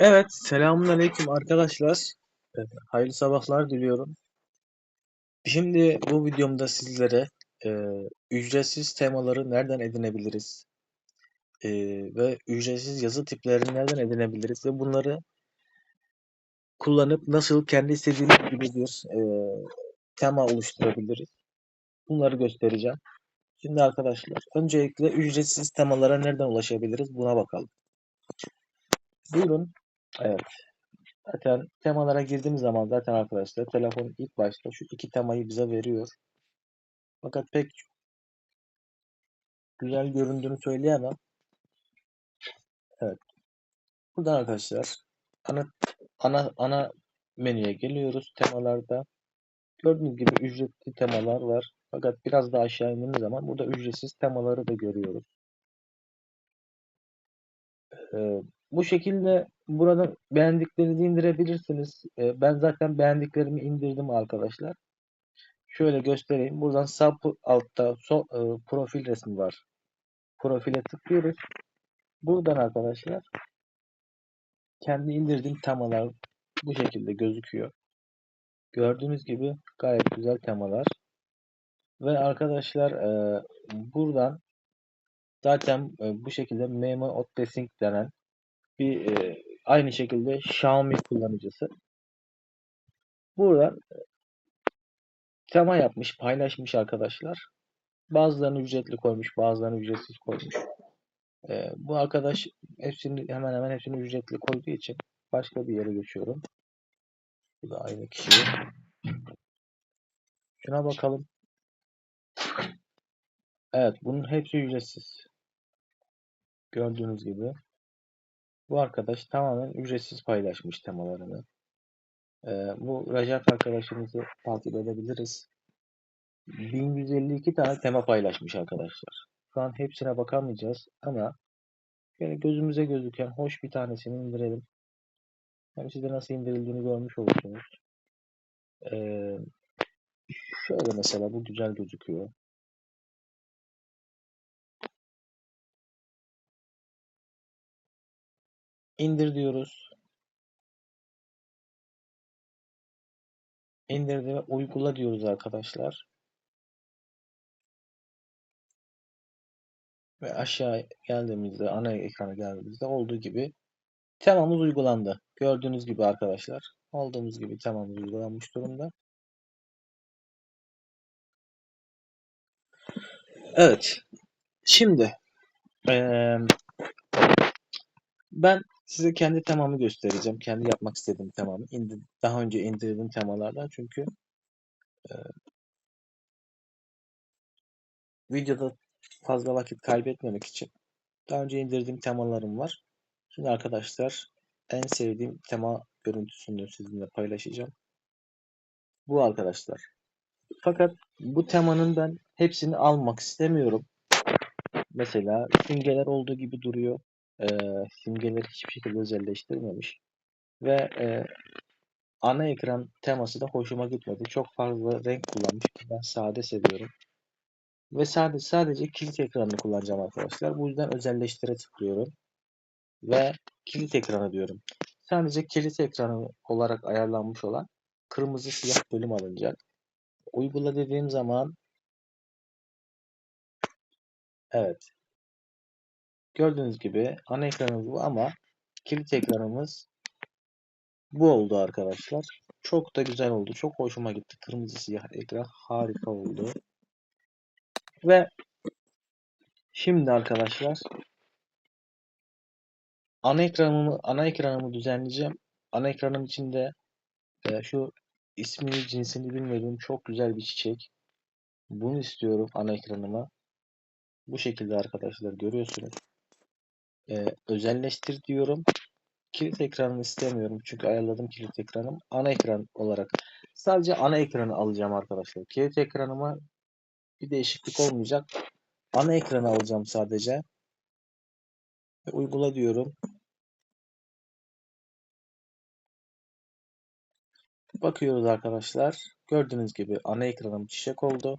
Evet, selamünaleyküm arkadaşlar. Ee, hayırlı sabahlar diliyorum. Şimdi bu videomda sizlere e, ücretsiz temaları nereden edinebiliriz e, ve ücretsiz yazı tiplerini nereden edinebiliriz ve bunları kullanıp nasıl kendi istediğimiz gibi bir e, tema oluşturabiliriz. Bunları göstereceğim. Şimdi arkadaşlar, öncelikle ücretsiz temalara nereden ulaşabiliriz buna bakalım. Buyurun. Evet. Zaten temalara girdiğimiz zaman zaten arkadaşlar telefon ilk başta şu iki temayı bize veriyor. Fakat pek güzel göründüğünü söyleyemem. Evet. Buradan arkadaşlar ana ana ana menüye geliyoruz temalarda. Gördüğünüz gibi ücretli temalar var. Fakat biraz daha aşağı indiğimiz zaman burada ücretsiz temaları da görüyoruz. Ee, bu şekilde burada beğendiklerinizi indirebilirsiniz. Ee, ben zaten beğendiklerimi indirdim arkadaşlar. Şöyle göstereyim. Buradan sağ altta e, profil resmi var. Profile tıklıyoruz. Buradan arkadaşlar kendi indirdiğim temalar bu şekilde gözüküyor. Gördüğünüz gibi gayet güzel temalar. Ve arkadaşlar e, buradan zaten e, bu şekilde Memo Outpacing denen bir e, aynı şekilde Xiaomi kullanıcısı. Buradan tema yapmış, paylaşmış arkadaşlar. Bazılarını ücretli koymuş, bazılarını ücretsiz koymuş. E, bu arkadaş hepsini hemen hemen hepsini ücretli koyduğu için başka bir yere geçiyorum. Bu da aynı kişi. Şuna bakalım. Evet, bunun hepsi ücretsiz. Gördüğünüz gibi. Bu arkadaş tamamen ücretsiz paylaşmış temalarını. Ee, bu Rajat arkadaşımızı takip edebiliriz. 1152 tane tema paylaşmış arkadaşlar. Şu an hepsine bakamayacağız ama şöyle gözümüze gözüken hoş bir tanesini indirelim. Hem size nasıl indirildiğini görmüş olursunuz. Ee, şöyle mesela bu güzel gözüküyor. İndir diyoruz. İndirdi ve uygula diyoruz arkadaşlar. Ve aşağı geldiğimizde, ana ekrana geldiğimizde olduğu gibi temamız uygulandı. Gördüğünüz gibi arkadaşlar. Olduğumuz gibi temamız uygulanmış durumda. Evet. Şimdi ee, ben size kendi temamı göstereceğim. Kendi yapmak istediğim temamı. İndir, daha önce indirdiğim temalardan çünkü e, videoda fazla vakit kaybetmemek için daha önce indirdiğim temalarım var. Şimdi arkadaşlar en sevdiğim tema görüntüsünü sizinle paylaşacağım. Bu arkadaşlar. Fakat bu temanın ben hepsini almak istemiyorum. Mesela simgeler olduğu gibi duruyor. Ee, simgeleri hiçbir şekilde özelleştirmemiş. Ve e, ana ekran teması da hoşuma gitmedi. Çok fazla renk kullanmış. Ben sade seviyorum. Ve sadece sadece kilit ekranını kullanacağım arkadaşlar. Bu yüzden özelleştire tıklıyorum. Ve kilit ekranı diyorum. Sadece kilit ekranı olarak ayarlanmış olan kırmızı siyah bölüm alınacak. Uygula dediğim zaman evet gördüğünüz gibi ana ekranımız bu ama kilit ekranımız bu oldu arkadaşlar. Çok da güzel oldu. Çok hoşuma gitti. Kırmızı siyah ekran harika oldu. Ve şimdi arkadaşlar ana ekranımı ana ekranımı düzenleyeceğim. Ana ekranım içinde e, şu ismini cinsini bilmediğim çok güzel bir çiçek. Bunu istiyorum ana ekranıma. Bu şekilde arkadaşlar görüyorsunuz. Ee, özelleştir diyorum. Kilit ekranını istemiyorum çünkü ayarladım kilit ekranım. Ana ekran olarak sadece ana ekranı alacağım arkadaşlar. Kilit ekranıma bir değişiklik olmayacak. Ana ekranı alacağım sadece. Ve uygula diyorum. Bakıyoruz arkadaşlar. Gördüğünüz gibi ana ekranım çiçek oldu.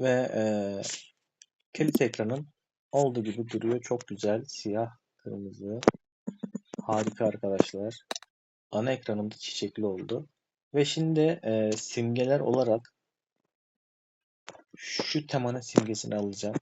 Ve e, kilit ekranım olduğu gibi duruyor. Çok güzel siyah Kırmızı. Harika arkadaşlar. Ana ekranımda çiçekli oldu. Ve şimdi e, simgeler olarak şu temanın simgesini alacağım.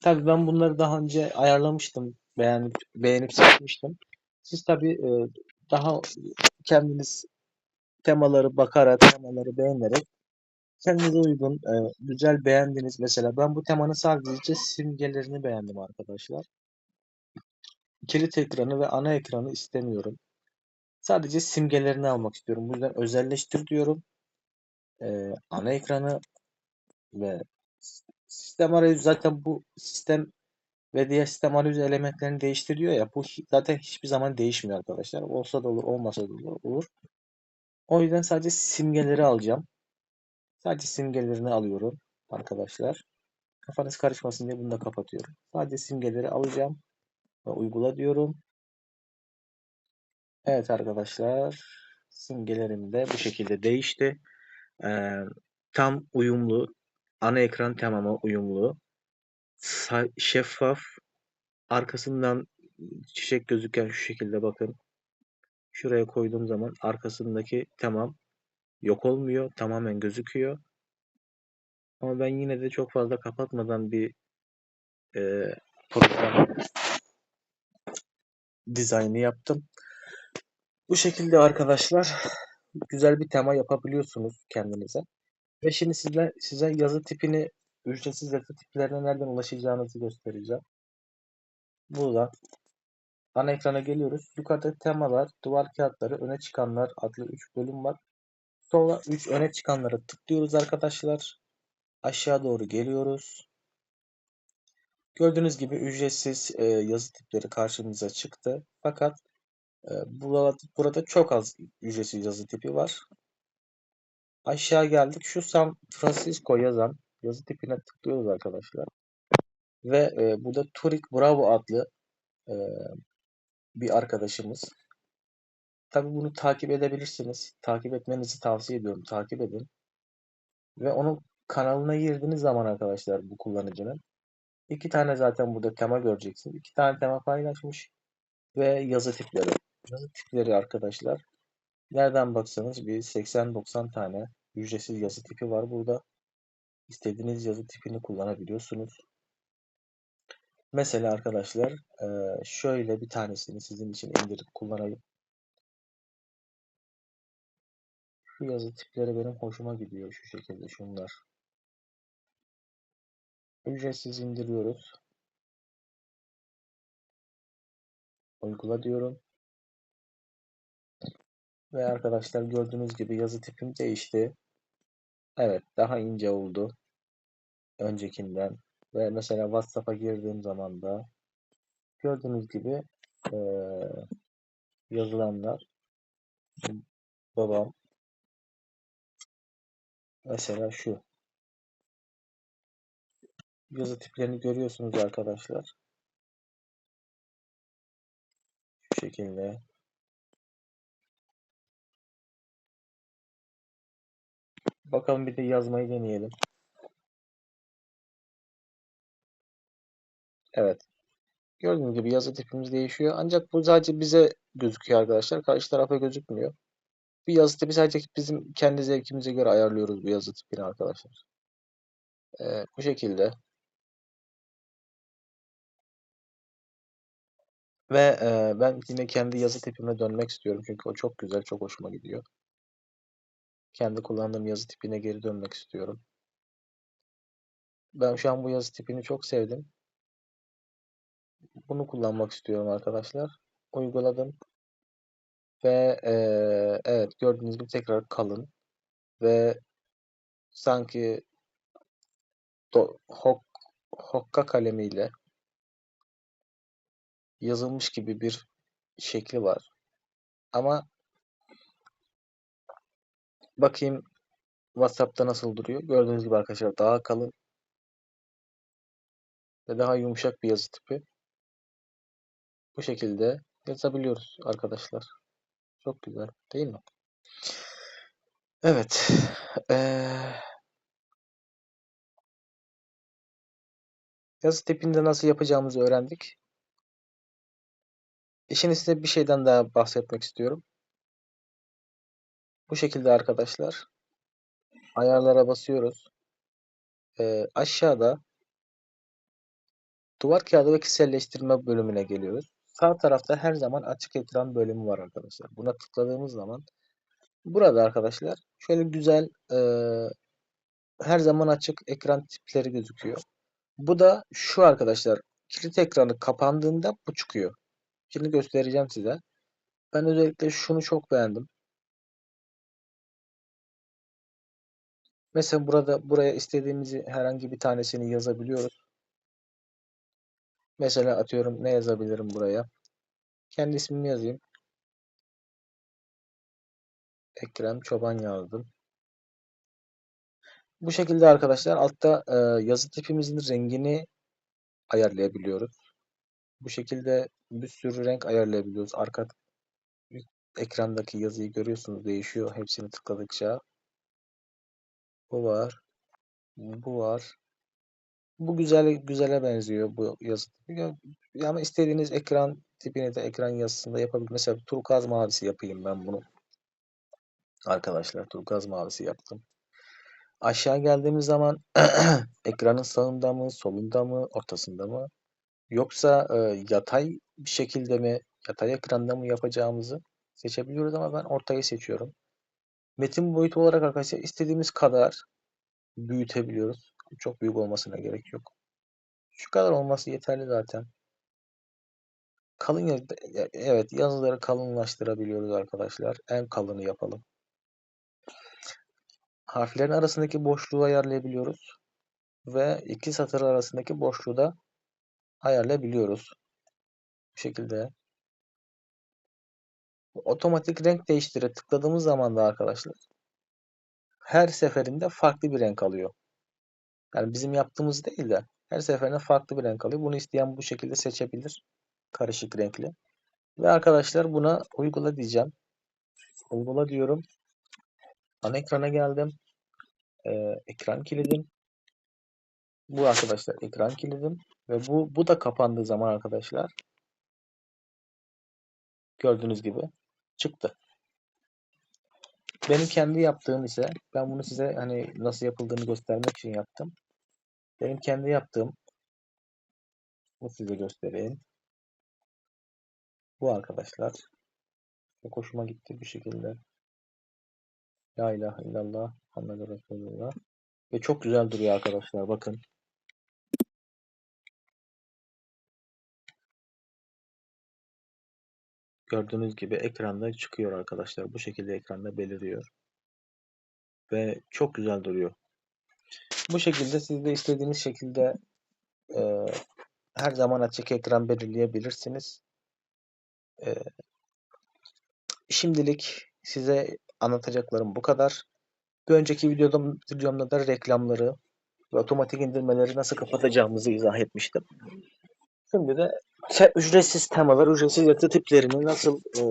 Tabii ben bunları daha önce ayarlamıştım. Beğenip, beğenip seçmiştim. Siz tabii e, daha kendiniz temaları bakarak, temaları beğenerek kendinize uygun, e, güzel beğendiğiniz mesela ben bu temanın sadece simgelerini beğendim arkadaşlar. Kilit ekranı ve ana ekranı istemiyorum. Sadece simgelerini almak istiyorum. Bu yüzden özelleştir diyorum. E, ana ekranı ve sistem arayüzü zaten bu sistem ve diğer sistem arayüzü elementlerini değiştiriyor ya bu zaten hiçbir zaman değişmiyor arkadaşlar. Olsa da olur, olmasa da olur. O yüzden sadece simgeleri alacağım. Sadece simgelerini alıyorum arkadaşlar. Kafanız karışmasın diye bunu da kapatıyorum. Sadece simgeleri alacağım ve uygula diyorum. Evet arkadaşlar simgelerim de bu şekilde değişti. Ee, tam uyumlu ana ekran tamama uyumlu şeffaf arkasından çiçek gözüken şu şekilde bakın. Şuraya koyduğum zaman arkasındaki tamam yok olmuyor. Tamamen gözüküyor. Ama ben yine de çok fazla kapatmadan bir e, program dizaynı yaptım. Bu şekilde arkadaşlar güzel bir tema yapabiliyorsunuz kendinize. Ve şimdi sizler, size yazı tipini ücretsiz yazı tiplerine nereden ulaşacağınızı göstereceğim. Buradan ana ekrana geliyoruz. Yukarıda temalar, duvar kağıtları, öne çıkanlar adlı 3 bölüm var. Sonra 3 öne çıkanlara tıklıyoruz arkadaşlar. Aşağı doğru geliyoruz. Gördüğünüz gibi ücretsiz e, yazı tipleri karşımıza çıktı. Fakat e, burada, burada çok az ücretsiz yazı tipi var. Aşağı geldik. Şu San Francisco yazan yazı tipine tıklıyoruz arkadaşlar. Ve e, burada Turik Bravo adlı e, bir arkadaşımız. Tabi bunu takip edebilirsiniz. Takip etmenizi tavsiye ediyorum. Takip edin. Ve onun kanalına girdiğiniz zaman arkadaşlar bu kullanıcının iki tane zaten burada tema göreceksiniz. İki tane tema paylaşmış ve yazı tipleri. Yazı tipleri arkadaşlar. Nereden baksanız bir 80-90 tane ücretsiz yazı tipi var burada. İstediğiniz yazı tipini kullanabiliyorsunuz. Mesela arkadaşlar şöyle bir tanesini sizin için indirip kullanayım. Yazı tipleri benim hoşuma gidiyor şu şekilde şunlar. Ücretsiz indiriyoruz. Uygula diyorum. Ve arkadaşlar gördüğünüz gibi yazı tipim değişti. Evet daha ince oldu. Öncekinden. Ve mesela WhatsApp'a girdiğim zaman da gördüğünüz gibi e, yazılanlar babam mesela şu yazı tiplerini görüyorsunuz arkadaşlar. Şu şekilde. Bakalım bir de yazmayı deneyelim. Evet. Gördüğünüz gibi yazı tipimiz değişiyor. Ancak bu sadece bize gözüküyor arkadaşlar. Karşı tarafa gözükmüyor. Bir yazı tipi sadece bizim kendi zevkimize göre ayarlıyoruz bu yazı tipini arkadaşlar. Ee, bu şekilde. Ve e, ben yine kendi yazı tipime dönmek istiyorum. Çünkü o çok güzel, çok hoşuma gidiyor. Kendi kullandığım yazı tipine geri dönmek istiyorum. Ben şu an bu yazı tipini çok sevdim. Bunu kullanmak istiyorum arkadaşlar. Uyguladım. Ve e, evet gördüğünüz gibi tekrar kalın. Ve sanki do, hok, hokka kalemiyle yazılmış gibi bir şekli var. Ama bakayım WhatsApp'ta nasıl duruyor. Gördüğünüz gibi arkadaşlar daha kalın ve daha yumuşak bir yazı tipi. Bu şekilde yazabiliyoruz arkadaşlar. Çok güzel değil mi? Evet. Ee, yazı tipinde nasıl yapacağımızı öğrendik. Şimdi size bir şeyden daha bahsetmek istiyorum. Bu şekilde arkadaşlar ayarlara basıyoruz. Ee, aşağıda duvar kağıdı ve kişiselleştirme bölümüne geliyoruz. Sağ tarafta her zaman açık ekran bölümü var arkadaşlar. Buna tıkladığımız zaman burada arkadaşlar şöyle güzel e, her zaman açık ekran tipleri gözüküyor. Bu da şu arkadaşlar kilit ekranı kapandığında bu çıkıyor. Şimdi göstereceğim size. Ben özellikle şunu çok beğendim. Mesela burada buraya istediğimizi herhangi bir tanesini yazabiliyoruz. Mesela atıyorum ne yazabilirim buraya? Kendi ismimi yazayım. Ekrem Çoban yazdım. Bu şekilde arkadaşlar altta e, yazı tipimizin rengini ayarlayabiliyoruz. Bu şekilde bir sürü renk ayarlayabiliyoruz. Arka ekrandaki yazıyı görüyorsunuz değişiyor hepsini tıkladıkça. Bu var. Bu var. Bu güzel güzele benziyor bu yazı. Ama istediğiniz ekran tipini de ekran yazısında yapabilir. Mesela turkuaz mavisi yapayım ben bunu. Arkadaşlar turkuaz mavisi yaptım. Aşağı geldiğimiz zaman ekranın sağında mı, solunda mı, ortasında mı? Yoksa e, yatay bir şekilde mi, yatay ekranda mı yapacağımızı seçebiliyoruz ama ben ortayı seçiyorum. Metin boyutu olarak arkadaşlar istediğimiz kadar büyütebiliyoruz. Çok büyük olmasına gerek yok. Şu kadar olması yeterli zaten. Kalın yaz- evet yazıları kalınlaştırabiliyoruz arkadaşlar. En kalını yapalım. Harflerin arasındaki boşluğu ayarlayabiliyoruz. Ve iki satır arasındaki boşluğu da ayarlayabiliyoruz. Bu şekilde. Otomatik renk değiştire tıkladığımız zaman da arkadaşlar her seferinde farklı bir renk alıyor. Yani bizim yaptığımız değil de her seferinde farklı bir renk alıyor. Bunu isteyen bu şekilde seçebilir. Karışık renkli. Ve arkadaşlar buna uygula diyeceğim. Uygula diyorum. Ana ekrana geldim. Ee, ekran kilidim. Bu arkadaşlar ekran kilidim. Ve bu, bu da kapandığı zaman arkadaşlar gördüğünüz gibi çıktı. Benim kendi yaptığım ise ben bunu size hani nasıl yapıldığını göstermek için yaptım. Benim kendi yaptığım bu size göstereyim. Bu arkadaşlar. Çok hoşuma gitti bir şekilde. La ilahe illallah Muhammed Resulullah. Ve çok güzel duruyor arkadaşlar. Bakın. Gördüğünüz gibi ekranda çıkıyor arkadaşlar. Bu şekilde ekranda beliriyor. Ve çok güzel duruyor. Bu şekilde siz de istediğiniz şekilde e, her zaman açık ekran belirleyebilirsiniz. E, şimdilik size anlatacaklarım bu kadar. Bir önceki videoda, videomda da reklamları ve otomatik indirmeleri nasıl kapatacağımızı izah etmiştim. Şimdi de ücretsiz temalar, ücretsiz yatı tiplerini nasıl e,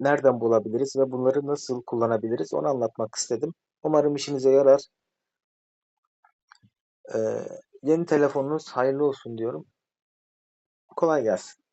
nereden bulabiliriz ve bunları nasıl kullanabiliriz onu anlatmak istedim. Umarım işinize yarar. E, yeni telefonunuz hayırlı olsun diyorum. Kolay gelsin.